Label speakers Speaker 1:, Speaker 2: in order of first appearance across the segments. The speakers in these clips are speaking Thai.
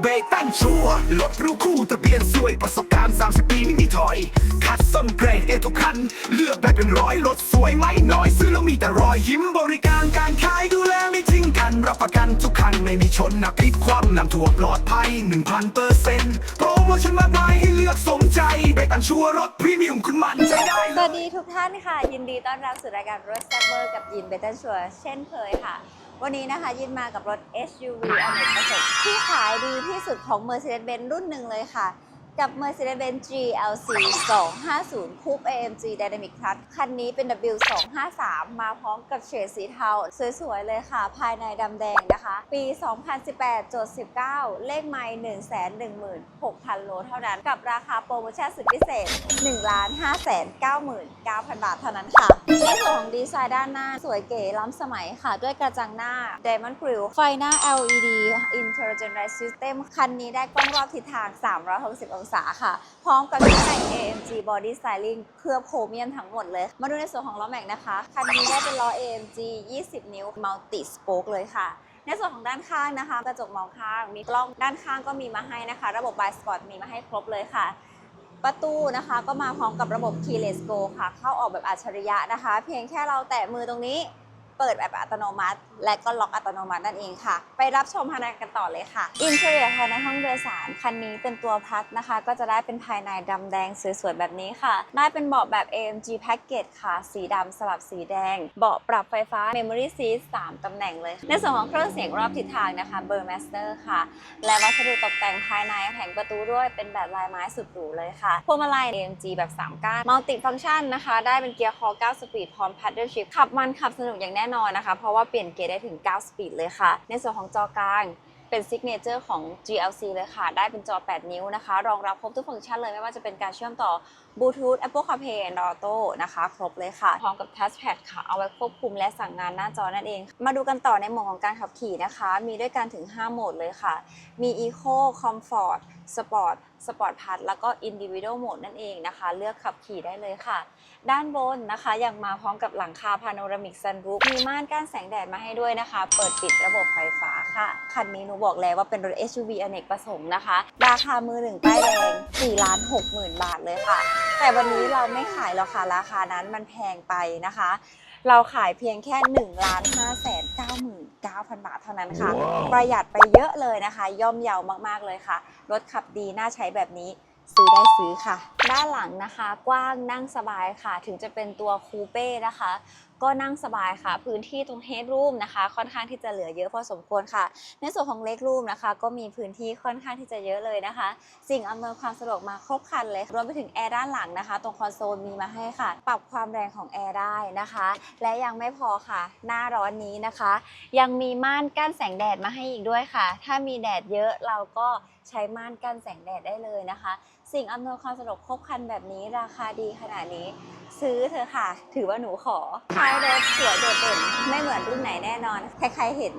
Speaker 1: เบรกตั้งชัวร์รถรู้คู่ทะเบียนสวยประสบการณ์ 30 ปีไม่มีถอย คัดส้นเกรดเอทุกคัน เลือกได้เป็นร้อยรถสวยไม่น้อย ซื้อแล้วมีแต่รอยยิ้มบริการ นหนักพลิกคว่ำนำถั่วปลอดภัย 1,000เปอร์เซ็นต์โปรโมชั่นมากมายให้เลือกสมใจเบรกตั้งชัวร์รถพรีเมียมคุณมั่นใจได้
Speaker 2: สวัสดีทุกท่านค่ะ ยินดีต้อนรับสู่รายการรถแซมเบอร์กับยินเบตันชัวเช่นเคยค่ะ วันนี้นะคะยินมากับรถ SUV อเนกประสบที่ขายดีที่สุดของ Mercedes-Benz รุ่นหนึ่งเลยค่ะ กับ Mercedes-Benz GLC 250 Coupe AMG Dynamic Plus คันนี้เป็น W253 มาพร้อมกับเฉดสีเทา สวยๆ เลยค่ะ ภายในดำแดงนะคะ ปี 2018จด19 เลขไมล์116,000 โลเท่านั้น กับราคาโปรโมชั่นสุดพิเศษ 1 5 9 9 0 0บาทเท่านั้นค่ะในส่วนของดีไซน์ด้านหน้า สวยเก๋ล้ำสมัยค่ะ ด้วยกระจังหน้า Diamond Grille ไฟหน้า LED Intelligent System คันนี้ได้กล้องรอบทิศทาง 360 องศาค่ะ พร้อมกับชุดแต่ง AMG Body Styling เคลือบโครเมียมทั้งหมดเลย มาดูในส่วนของล้อแม็กนะคะ คันนี้ได้เป็นล้อ AMG 20 นิ้ว Multi Spoke เลยค่ะในส่วนของด้านข้างนะคะ กระจกมองข้างมีกล้องด้านข้างก็มีมาให้นะคะ ระบบ b i Spot มีมาให้ครบเลยค่ะ ประตูนะคะก็มาพร้อมกับระบบ Keyless Go ค่ะ เข้าออกแบบอัจฉริยะนะคะ เพียงแค่เราแตะมือตรงนี้ เปิดแบบอัตโนมัติ และก็ล็อกอัตโนมัตินั่นเองค่ะ ไปรับชมภายในกันต่อเลยค่ะอินเทอร์เนียภายในห้องโดยสารคันนี้เป็นตัวพัดนะคะ ก็จะได้เป็นภายในดำแดงสวยๆแบบนี้ค่ะ ได้เป็นเบาะแบบ AMG Package ค่ะ สีดำสลับสีแดง เบาะปรับไฟฟ้า Memory Seat 3ตำแหน่งเลย ในส่วนของเครื่องเสียงรอบทิศทางนะคะ Burmester ค่ะ และวัสดุตกแต่งภายในแผงประตูด้วยเป็นแบบลายไม้สุดหรูเลยค่ะพวงมาลัย AMG แบบ 3 ก้าน Multi Function นะคะ ได้เป็นเกียร์คอ9สปีดพร้อม Paddle Shift ขับมันขับสนุกอย่างแน่น่นอนนะคะ เพราะว่าเปลี่ยนเกียร์ได้ถึง 9 สปีดเลยค่ะ ในส่วนของจอกลางเป็นซิกเนเจอร์ของ GLC เลยค่ะ ได้เป็นจอ 8 นิ้วนะคะ รองรับครบทุกฟังก์ชันเลย ไม่ว่าจะเป็นการเชื่อมต่อบลูทูธ Apple CarPlay and Auto นะคะ ครบเลยค่ะ พร้อมกับ Touchpad ค่ะ เอาไว้ควบคุมและสั่งงานหน้าจอนั่นเอง มาดูกันต่อในโหมดของการขับขี่นะคะ มีด้วยกันถึง 5 โหมดเลยค่ะ มี Eco Comfort Sport Sport Plus แล้วก็ Individual Mode นั่นเองนะคะ เลือกขับขี่ได้เลยค่ะ ด้านบนนะคะยังมาพร้อมกับหลังคาพาโนรามิกซันรูฟมีม่านกั้นแสงแดดมาให้ด้วยนะคะ เปิดปิดระบบไฟฟ้าค่ะ คันนี้หนูบอกแล้วว่าเป็นรถ SUV อเนกประสงค์นะคะ ราคามือหนึ่งป้ายแดง4ล้าน6หมื่นบาทเลยค่ะ แต่วันนี้เราไม่ขายหรอกค่ะราคานั้นมันแพงไปนะคะ เราขายเพียงแค่1ล้าน5แสน9หมื่น9,000บาทเท่านั้นค่ะ
Speaker 1: ว้าว
Speaker 2: ประหยัดไปเยอะเลยนะคะ ย่อมเยาวมากๆเลยค่ะ รถขับดีน่าใช้แบบนี้ซื้อได้ซื้อค่ะ ด้านหลังนะคะ กว้างนั่งสบายค่ะ ถึงจะเป็นตัวคูเป้นะคะ ก็นั่งสบายค่ะ พื้นที่ตรงเฮดรูมนะคะ ค่อนข้างที่จะเหลือเยอะพอสมควรค่ะ ในส่วนของเล็กรูมนะคะ ก็มีพื้นที่ค่อนข้างที่จะเยอะเลยนะคะ สิ่งอำนวยความสะดวกมาครบครันเลยรวมไปถึงแอร์ด้านหลังนะคะ ตรงคอนโซลมีมาให้ค่ะ ปรับความแรงของแอร์ได้นะคะ และยังไม่พอค่ะ หน้าร้อนนี้นะคะ ยังมีม่านกั้นแสงแดดมาให้อีกด้วยค่ะ ถ้ามีแดดเยอะเราก็ใช้ม่านกั้นแสงแดดได้เลยนะคะ สิ่งอำนวยความสะดวกครบครันแบบนี้ราคาดีขนาดนี้ ซื้อเธอค่ะ ถือว่าหนูขอท้ายรถสวยโดดเด่นไม่เหมือนรุ่นไหนแน่นอน ใครๆเห็น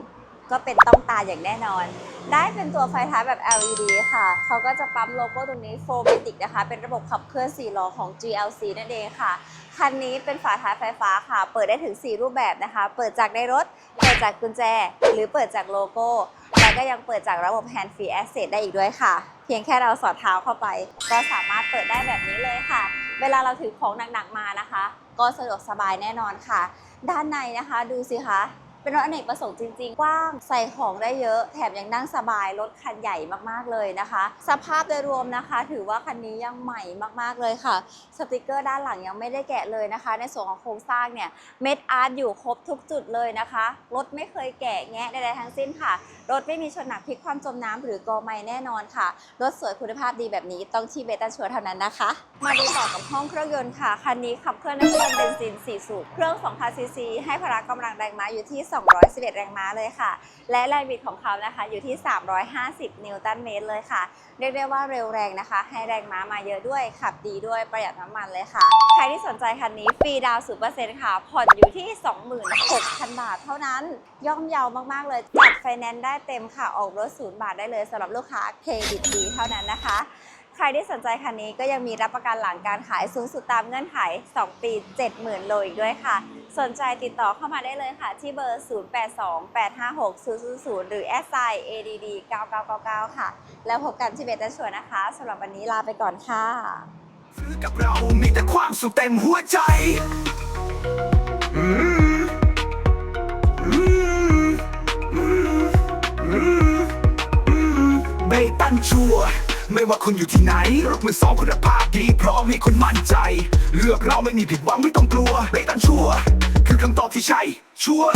Speaker 2: ก็เป็นต้องตาอย่างแน่นอน ได้เป็นตัวไฟท้ายแบบ LED ค่ะ เขาก็จะปั๊มโลโก้ตรงนี้ f o r m a t i c นะคะ เป็นระบบขับเคลื่อน4ล้อของ GLC นั่นเองค่ะ คันนี้เป็นฝาท้ายไฟฟ้าค่ะ เปิดได้ถึง 4 รูปแบบนะคะ เปิดจากในรถ เปิดจากกุญแจ หรือเปิดจากโลโก้ และก็ยังเปิดจากระบบ Hand Free Access ได้อีกด้วยค่ะ เพียงแค่เราสอดเท้าเข้าไป ก็สามารถเปิดได้แบบนี้เลยค่ะ เวลาเราถือของหนักๆมานะคะ ก็สะดวกสบายแน่นอนค่ะ ด้านในนะคะดูสิคะ เป็นรถอเนกประสงค์จริงๆ กว้างใส่ของได้เยอะ แถมยังนั่งสบาย รถคันใหญ่มากๆเลยนะคะ สภาพโดยรวมนะคะ ถือว่าคันนี้ยังใหม่มากๆเลยค่ะ สติกเกอร์ด้านหลังยังไม่ได้แกะเลยนะคะ ในส่วนของโครงสร้างเนี่ย เม็ดอาร์ตอยู่ครบทุกจุดเลยนะคะ รถไม่เคยแกะแงะใดๆทั้งสิ้นค่ะ รถไม่มีชนหนักพลิกความจมน้ำหรือกอไม้แน่นอนค่ะ รถสวยคุณภาพดีแบบนี้ต้องที่เบต้าชัวร์เท่านั้นนะคะ มาดูต่อกับห้องเครื่องยนต์ค่ะ คันนี้ขับเคลื่อนด้วยเบนซิน4สูบ เครื่อง2,000ซีซีให้พละกำลังแรงม้าอยู่ที่211 แรงม้าเลยค่ะ และแรงบิดของเขานะคะอยู่ที่ 350 นิวตันเมตรเลยค่ะ เรียกได้ว่าเร็วแรงนะคะ ให้แรงม้ามาเยอะด้วย ขับดีด้วยประหยัดน้ำมันเลยค่ะ ใครที่สนใจคันนี้ฟรีดาวน์0%ค่ะ ผ่อนอยู่ที่ 26,000 บาทเท่านั้น ย่อมเยาวมาก ๆ เลย จัดไฟแนนซ์ได้เต็มค่ะ ออกรถศูนย์บาทได้เลยสำหรับลูกค้าเครดิตดีเท่านั้นนะคะ ใครที่สนใจคันนี้ก็ยังมีรับประกันหลังการขายสูงสุดตามเงื่อนไข 2 ปี 70,000 โลอีกด้วยค่ะ สนใจติดต่อเข้ามาได้เลยค่ะ ที่เบอร์ 0828560000 หรือ s i add 9999 ค่ะ แล้วพบกันที่เบต้าชัวร์นะคะสำหรับวันนี้ลาไปก่อนค่ะ
Speaker 1: ซื้อกับเรามีแต่ความสุขเต็มหัวใจอืมอืมอืมอืมอืมเบตันชัว ไม่ว่าคุณอยู่ที่ไหนรถมือสองคุณภาพดีพร้อมให้คุณมั่นใจ เลือกเราไม่มีผิดหวังไม่ต้องกลัวเบตันชัวคือคำตอบที่ใช่ชัวร์